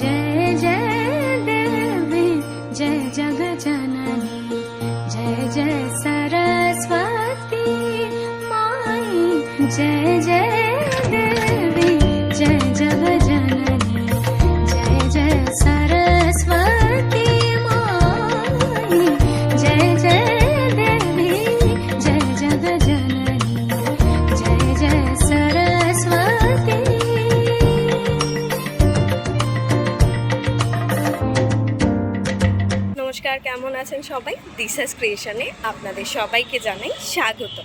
जय जय देवी जय जगजननी जय जय सरस्वती माई जय जय আছেন সবাই। দিশাস ক্রিয়েশনে আপনাদের সবাইকে জানাই স্বাগত।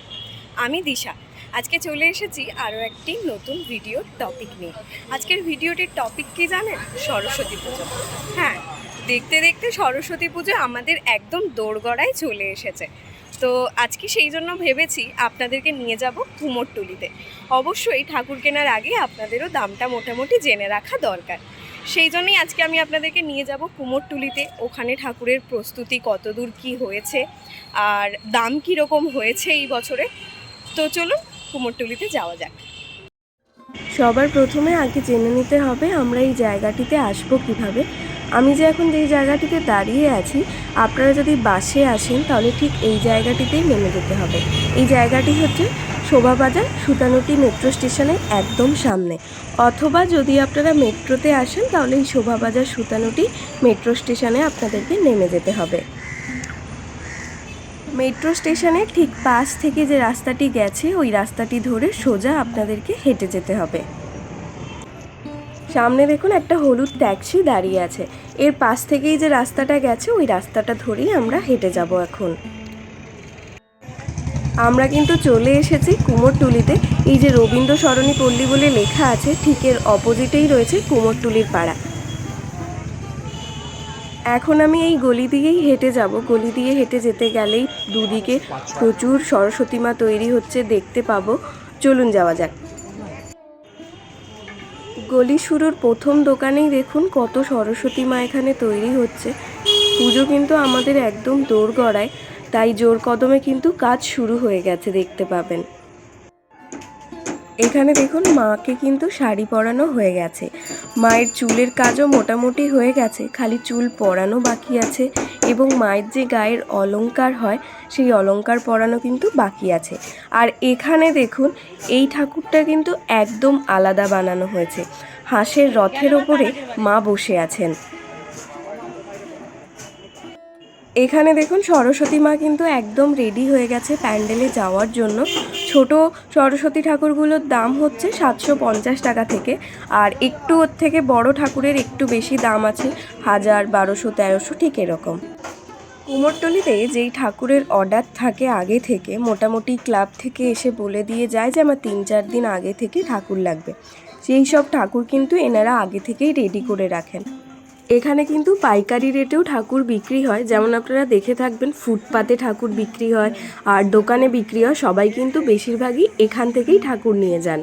আমি দিশা। আজকে চলে এসেছি আরও একটি নতুন ভিডিওর টপিক নিয়ে। আজকের ভিডিওটির টপিক কি জানেন? সরস্বতী পুজো। হ্যাঁ দেখতে দেখতে সরস্বতী পুজো আমাদের একদম দোরগড়ায় চলে এসেছে। তো আজকে সেই জন্য ভেবেছি আপনাদেরকে নিয়ে যাব কুমোরটুলিতে। অবশ্যই ঠাকুর কেনার আগে আপনাদেরও দামটা মোটামুটি জেনে রাখা দরকার। সেই জন্যই আজকে আমি আপনাদেরকে নিয়ে যাব কুমোরটুলিতে। ওখানে ঠাকুরের প্রস্তুতি কতদূর কি হয়েছে আর দাম কীরকম হয়েছে এই বছরে। তো চলুন কুমোরটুলিতে যাওয়া যাক। সবার প্রথমে আগে জেনে নিতে হবে আমরা এই জায়গাটিতে আসব কীভাবে। আমি যে এখন যেই জায়গাটিতে দাঁড়িয়ে আছি, আপনারা যদি বাসে আসেন, তাহলে ঠিক এই জায়গাটিতেই নেমে যেতে হবে। এই জায়গাটি হচ্ছে শোভাবাজার সুতানুটি মেট্রো স্টেশনের একদম সামনে। অথবা যদি আপনারা মেট্রোতে আসেন, তাহলে এই শোভাবাজার সুতানুটি মেট্রো স্টেশনে আপনাদেরকে নেমে যেতে হবে। মেট্রো স্টেশনের ঠিক পাশ থেকে যে রাস্তাটি গেছে, ওই রাস্তাটি ধরে সোজা আপনাদেরকে হেঁটে যেতে হবে। সামনে দেখুন একটা হলুদ ট্যাক্সি দাঁড়িয়ে আছে। এর পাশ থেকেই যে রাস্তাটা গেছে, ওই রাস্তাটা ধরেই আমরা হেঁটে যাব এখন। আমরা কিন্তু চলে এসেছি কুমোরটুলিতে। এই যে রবীন্দ্র সরণী পল্লী বলে লেখা আছে, ঠিক এর অপোজিটেই রয়েছে কুমোরটুলির পাড়া। এখন আমি এই গলি দিয়েই হেঁটে যাব। গলি দিয়ে হেঁটে যেতে গেলেই দুদিকে প্রচুর সরস্বতী মা তৈরি হচ্ছে, দেখতে পাবো। চলুন যাওয়া যাক। গলি শুরুর প্রথম দোকানেই দেখুন কত সরস্বতী মা এখানে তৈরি হচ্ছে। পুজো কিন্তু আমাদের একদম দৌড় গড়ায় তাই জোর কদমে কিন্তু কাজ শুরু হয়ে গেছে দেখতে পাবেন। এখানে দেখুন মাকে কিন্তু শাড়ি পরানো হয়ে গেছে। মায়ের চুলের কাজও মোটামুটি হয়ে গেছে, খালি চুল পরানো বাকি আছে এবং মায়ের যে গায়ের অলংকার হয়, সেই অলংকার পরানো কিন্তু বাকি আছে। আর এখানে দেখুন, এই ঠাকুরটা কিন্তু একদম আলাদা বানানো হয়েছে। হাঁসের রথের ওপরে মা বসে আছেন। এখানে দেখুন সরস্বতী মা কিন্তু একদম রেডি হয়ে গেছে প্যান্ডেলে যাওয়ার জন্য। ছোট সরস্বতী ঠাকুরগুলোর দাম হচ্ছে সাতশো পঞ্চাশ টাকা থেকে। আর একটু ওর থেকে বড় ঠাকুরের একটু বেশি দাম আছে, হাজার, বারোশো, তেরোশো, ঠিক এরকম। কুমোরটলিতে যেই ঠাকুরের অর্ডার থাকে আগে থেকে, মোটামুটি ক্লাব থেকে এসে বলে দিয়ে যায় যে আমার তিন চার দিন আগে থেকে ঠাকুর লাগবে। সেই সব ঠাকুর কিন্তু এনারা আগে থেকেই রেডি করে রাখেন। এখানে কিন্তু পাইকারি রেটেও ঠাকুর বিক্রি হয়। যেমন আপনারা দেখে থাকবেন, ফুটপাতে ঠাকুর বিক্রি হয় আর দোকানে বিক্রি হয়। সবাই কিন্তু বেশিরভাগই এখান থেকেই ঠাকুর নিয়ে যান।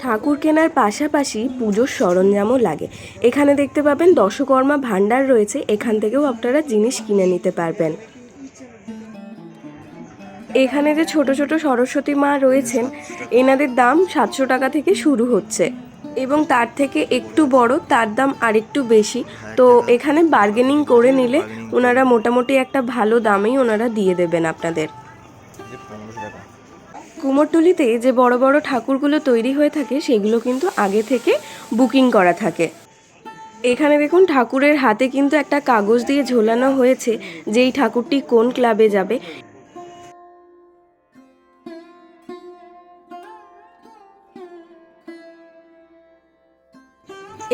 ঠাকুর কেনার পাশাপাশি পুজোর সরঞ্জামও লাগে। এখানে দেখতে পাবেন দশকর্মা ভাণ্ডার রয়েছে। এখান থেকেও আপনারা জিনিস কিনে নিতে পারবেন। এখানে যে ছোট ছোট সরস্বতী মা রয়েছেন, এনাদের দাম সাতশো টাকা থেকে শুরু হচ্ছে। এবং তার থেকে একটু বড়, তার দাম আরেকটু বেশি। তো এখানে বার্গেনিং করে নিলে ওনারা মোটামুটি একটা ভালো দামেই ওনারা দিয়ে দেবেন আপনাদের। কুমোরটুলিতে যে বড় বড় ঠাকুরগুলো তৈরি হয়ে থাকে, সেগুলো কিন্তু আগে থেকে বুকিং করা থাকে। এখানে দেখুন, ঠাকুরের হাতে কিন্তু একটা কাগজ দিয়ে ঝোলানো হয়েছে, যেই ঠাকুরটি কোন ক্লাবে যাবে।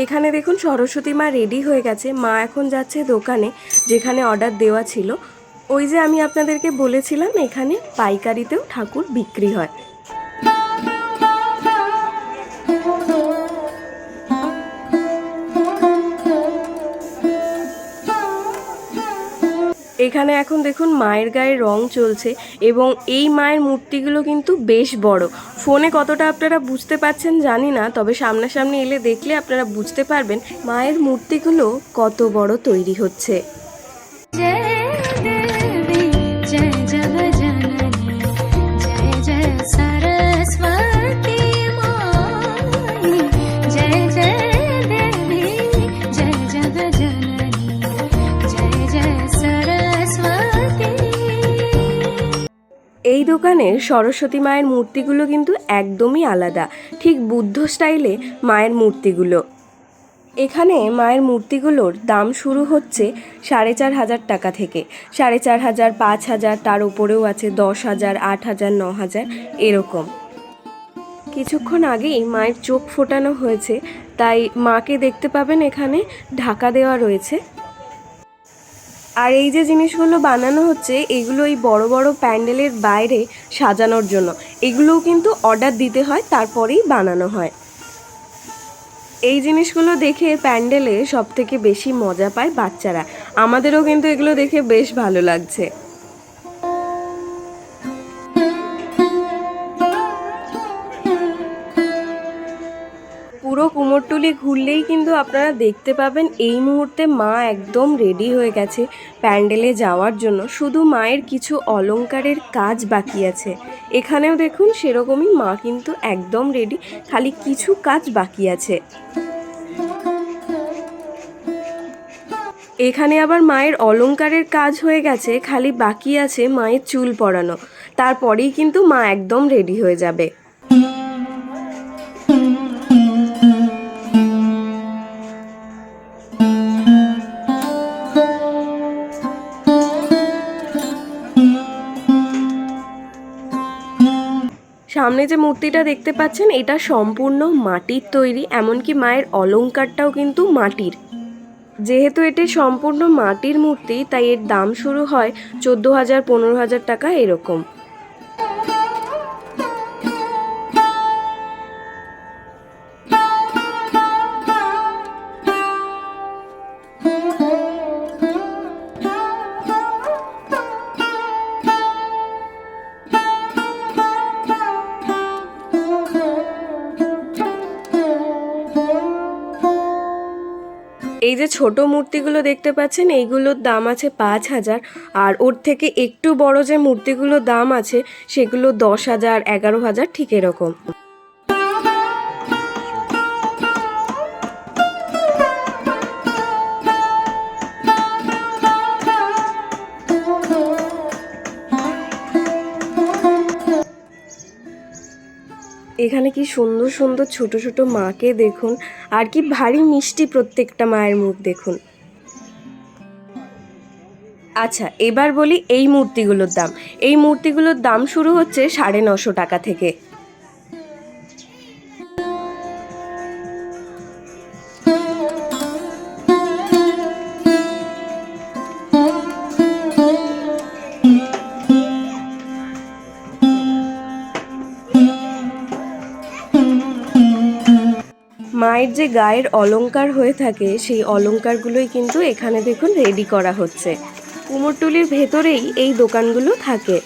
এখানে দেখুন সরস্বতী মা রেডি হয়ে গেছে। মা এখন যাচ্ছে দোকানে, যেখানে অর্ডার দেওয়া ছিল। ওই যে আমি আপনাদেরকে বলেছিলাম, এখানে পাইকারিতেও ঠাকুর বিক্রি হয়। এখানে এখন দেখুন মায়ের গায়ে রং চলছে এবং এই মায়ের মূর্তিগুলো কিন্তু বেশ বড়। ফোনে কতটা আপনারা বুঝতে পারছেন জানি না, তবে সামনাসামনি এলে দেখলে আপনারা বুঝতে পারবেন মায়ের মূর্তিগুলো কত বড় তৈরি হচ্ছে। দোকানের সরস্বতী মায়ের মূর্তিগুলো কিন্তু একদমই আলাদা, ঠিক বুদ্ধ স্টাইলে মায়ের মূর্তিগুলো। এখানে মায়ের মূর্তিগুলোর দাম শুরু হচ্ছে সাড়ে চার হাজার টাকা থেকে। সাড়ে চার হাজার, পাঁচ হাজার, তার উপরেও আছে দশ হাজার, আট হাজার, ন হাজার, এরকম। কিছুক্ষণ আগেই মায়ের চোখ ফোটানো হয়েছে, তাই মাকে দেখতে পাবেন এখানে ঢাকা দেওয়া রয়েছে। আর এই যে জিনিসগুলো বানানো হচ্ছে, এগুলো এই বড় বড় প্যান্ডেলের বাইরে সাজানোর জন্য। এগুলোও কিন্তু অর্ডার দিতে হয়, তারপরেই বানানো হয়। এই জিনিসগুলো দেখে প্যান্ডেলে সব থেকে বেশি মজা পায় বাচ্চারা। আমাদেরও কিন্তু এগুলো দেখে বেশ ভালো লাগছে। কুমোরটুলি ঘুরলেই কিন্তু আপনারা দেখতে পাবেন এই মুহূর্তে মা একদম রেডি হয়ে গেছে প্যান্ডেলে যাওয়ার জন্য। শুধু মায়ের কিছু অলংকারের কাজ বাকি আছে। এখানেও দেখুন সেরকমই মা কিন্তু একদম রেডি খালি কিছু কাজ বাকি আছে। এখানে আবার মায়ের অলংকারের কাজ হয়ে গেছে, খালি বাকি আছে মায়ের চুল পরানো। তারপরেই কিন্তু মা একদম রেডি হয়ে যাবে। সামনে যে মূর্তিটা দেখতে পাচ্ছেন, এটা সম্পূর্ণ মাটির তৈরি, এমনকি মায়ের অলঙ্কারটাও কিন্তু মাটির। যেহেতু এটি সম্পূর্ণ মাটির মূর্তি, তাই এর দাম শুরু হয় চোদ্দ হাজার, পনেরো হাজার টাকা এরকম। যে ছোট মূর্তিগুলো দেখতে পাচ্ছেন, এইগুলোর দাম আছে পাঁচ হাজার। আর ওর থেকে একটু বড় যে মূর্তিগুলোর দাম আছে, সেগুলো দশ হাজার, এগারো হাজার, ঠিক এরকম। এখানে কি সুন্দর সুন্দর ছোট ছোট মাকে দেখুন, আর কি ভারী মিষ্টি প্রত্যেকটা মায়ের মুখ দেখুন। আচ্ছা এবার বলি এই মূর্তিগুলোর দাম। এই মূর্তিগুলোর দাম শুরু হচ্ছে সাড়ে নশো টাকা থেকে। যে গায়ের অলঙ্কার হয়ে থাকে, সেই অলঙ্কারগুলোই কিন্তু এখানে দেখুন রেডি করা হচ্ছে। কুমোরটুলির ভেতরেই এই দোকানগুলো থাকে।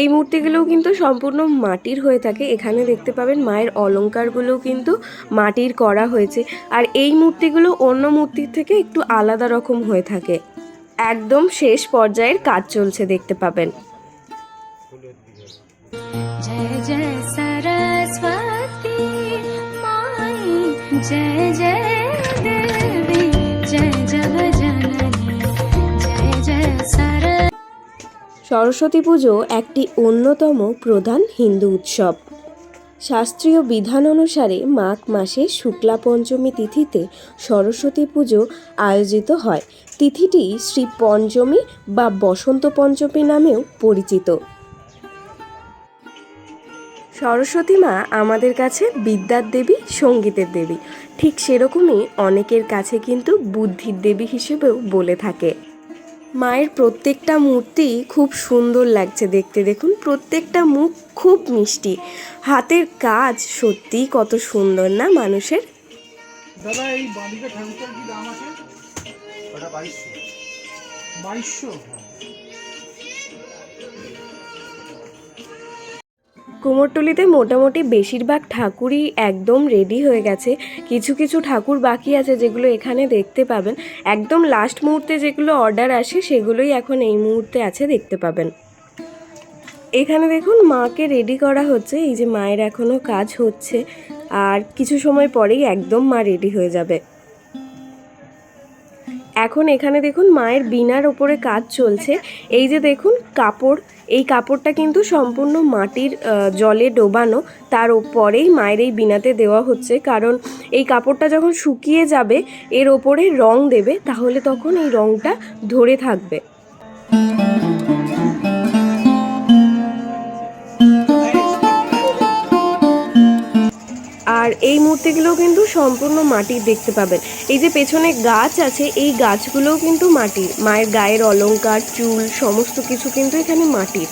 এই মূর্তিগুলোও কিন্তু সম্পূর্ণ মাটির হয়ে থাকে। এখানে দেখতে পাবেন মায়ের অলঙ্কারগুলোও কিন্তু মাটির করা হয়েছে। আর এই মূর্তিগুলো অন্য মূর্তির থেকে একটু আলাদা রকম হয়ে থাকে। একদম শেষ পর্যায়ের কাজ চলছে দেখতে পাবেন। জয় জয় जय जय देवी जय जग जननी जय जय सर সরস্বতী পুজো একটি অন্যতম প্রধান হিন্দু উৎসব শাস্ত্রীয় বিধান অনুসারে মাঘ মাসে শুক্লা পঞ্চমী তিথিতে সরস্বতী পুজো আয়োজিত হয় তিথিটি শ্রী পঞ্চমী বা বসন্ত পঞ্চমী নামেও পরিচিত সরস্বতী মা আমাদের কাছে বিদ্যার দেবী সঙ্গীতের দেবী। ঠিক সেরকমই অনেকের কাছে কিন্তু বুদ্ধির দেবী হিসেবেও বলে থাকে। মায়ের প্রত্যেকটা মূর্তি খুব সুন্দর লাগছে দেখতে। দেখুন প্রত্যেকটা মুখ খুব মিষ্টি। হাতের কাজ সত্যিই কত সুন্দর না মানুষের? দাদা এই কি দাম আছে? ওটা বাইশশো কুমোরটুলিতে মোটামুটি বেশিরভাগ ঠাকুরই একদম রেডি হয়ে গেছে। কিছু কিছু ঠাকুর বাকি আছে যেগুলো এখানে দেখতে পাবেন। একদম লাস্ট মুহূর্তে যেগুলো অর্ডার আসে সেগুলোই এখন এই মুহূর্তে আছে দেখতে পাবেন। এখানে দেখুন মাকে রেডি করা হচ্ছে, এই যে মায়ের এখনও কাজ হচ্ছে। আর কিছু সময় পরেই একদম মা রেডি হয়ে যাবে। এখন এখানে দেখুন মায়ের বিনার ওপরে কাজ চলছে। এই যে দেখুন কাপড় এই কাপড়টা কিন্তু সম্পূর্ণ মাটির জলে ডোবানো। তার ওপরেই মায়ের এই বিনাতে দেওয়া হচ্ছে। কারণ এই কাপড়টা যখন শুকিয়ে যাবে, এর ওপরে রং দেবে, তাহলে তখন এই রংটা ধরে থাকবে। আর এই মূর্তিগুলো কিন্তু সম্পূর্ণ মাটির দেখতে পাবেন। এই যে পেছনে গাছ আছে, এই গাছগুলোও কিন্তু মাটির মায়ের গায়ের অলংকার চুল, সমস্ত কিছু কিন্তু এখানে মাটির।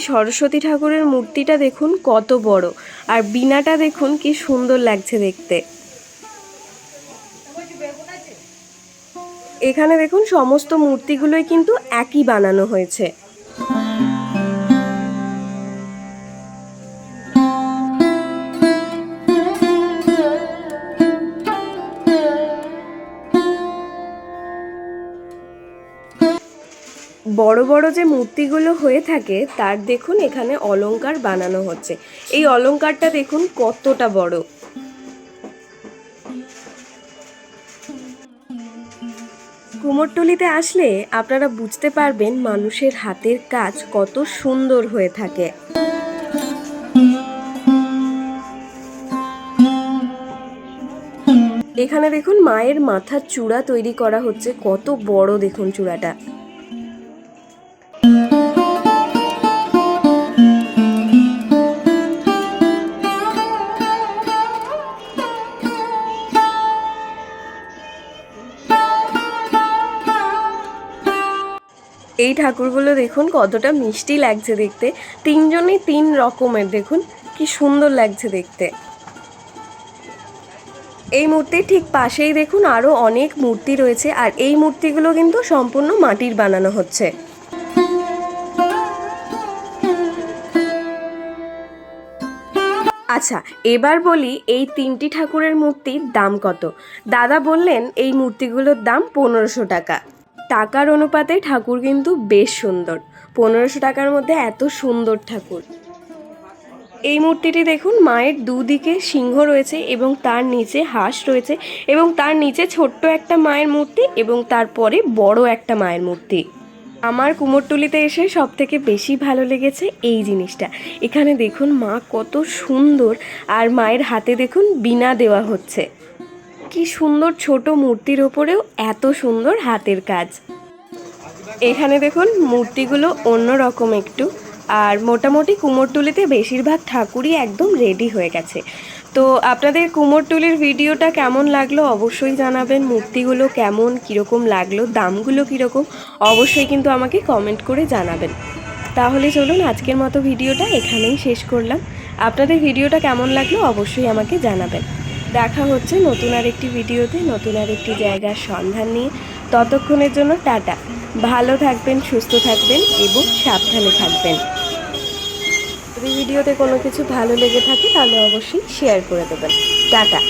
সরস্বতী ঠাকুরের মূর্তিটা দেখুন কত বড়। আর বিনাটা দেখুন কি সুন্দর লাগছে দেখতে। এখানে দেখুন সমস্ত মূর্তিগুলোই কিন্তু একই বানানো হয়েছে। বড় বড় যে মূর্তিগুলো হয়ে থাকে, তার দেখুন এখানে অলংকার বানানো হচ্ছে। এই অলংকারটা দেখুন কতটা বড়। কুমোরটুলিতে আসলে আপনারা বুঝতে পারবেন মানুষের হাতের কাজ কত সুন্দর হয়ে থাকে। এখানে দেখুন মায়ের মাথার চূড়া তৈরি করা হচ্ছে, কত বড় দেখুন চূড়াটা। এই ঠাকুরগুলো দেখুন, কতটা মিষ্টি লাগছে দেখতে। তিনজনই তিন রকমের, দেখুন, কি সুন্দর লাগছে দেখতে। এই মূর্তির ঠিক পাশেই দেখুন আরও অনেক মূর্তি রয়েছে, আর এই মূর্তিগুলো কিন্তু সম্পূর্ণ মাটির বানানো হচ্ছে। আচ্ছা এবার বলি এই তিনটি ঠাকুরের মূর্তির দাম কত? দাদা বললেন এই মূর্তিগুলোর দাম পনেরোশো টাকা। টাকার অনুপাতে ঠাকুর কিন্তু বেশ সুন্দর। পনেরোশো টাকার মধ্যে এত সুন্দর ঠাকুর। এই মূর্তিটি দেখুন, মায়ের দুদিকে সিংহ রয়েছে এবং তার নিচে হাঁস রয়েছে এবং তার নিচে ছোট্ট একটা মায়ের মূর্তি এবং তারপরে বড় একটা মায়ের মূর্তি। আমার কুমোরটুলিতে এসে সব থেকে বেশি ভালো লেগেছে এই জিনিসটা। এখানে দেখুন মা কত সুন্দর আর মায়ের হাতে দেখুন বিনা দেওয়া হচ্ছে। কি সুন্দর ছোট মূর্তির ওপরেও এত সুন্দর হাতের কাজ। এখানে দেখুন মূর্তিগুলো অন্য রকম একটু। আর মোটামুটি কুমোরটুলিতে বেশিরভাগ ঠাকুরই একদম রেডি হয়ে গেছে। তো আপনাদের কুমোরটুলির ভিডিওটা কেমন লাগল অবশ্যই জানাবেন, মূর্তিগুলো কেমন, কীরকম লাগল, দামগুলো কীরকম, অবশ্যই কিন্তু আমাকে কমেন্ট করে জানাবেন। তাহলে চলুন আজকের মতো ভিডিওটা এখানেই শেষ করলাম। আপনাদের ভিডিওটা কেমন লাগল অবশ্যই আমাকে জানাবেন। দেখা হচ্ছে নতুন আর একটি ভিডিওতে, নতুন আর একটি জায়গার সন্ধান নিয়ে। ততক্ষণের জন্য টাটা। ভালো থাকবেন, সুস্থ থাকবেন এবং সাবধানে থাকবেন। যদি ভিডিওতে কোনো কিছু ভালো লেগে থাকে তাহলে অবশ্যই শেয়ার করে দেবেন। টাটা।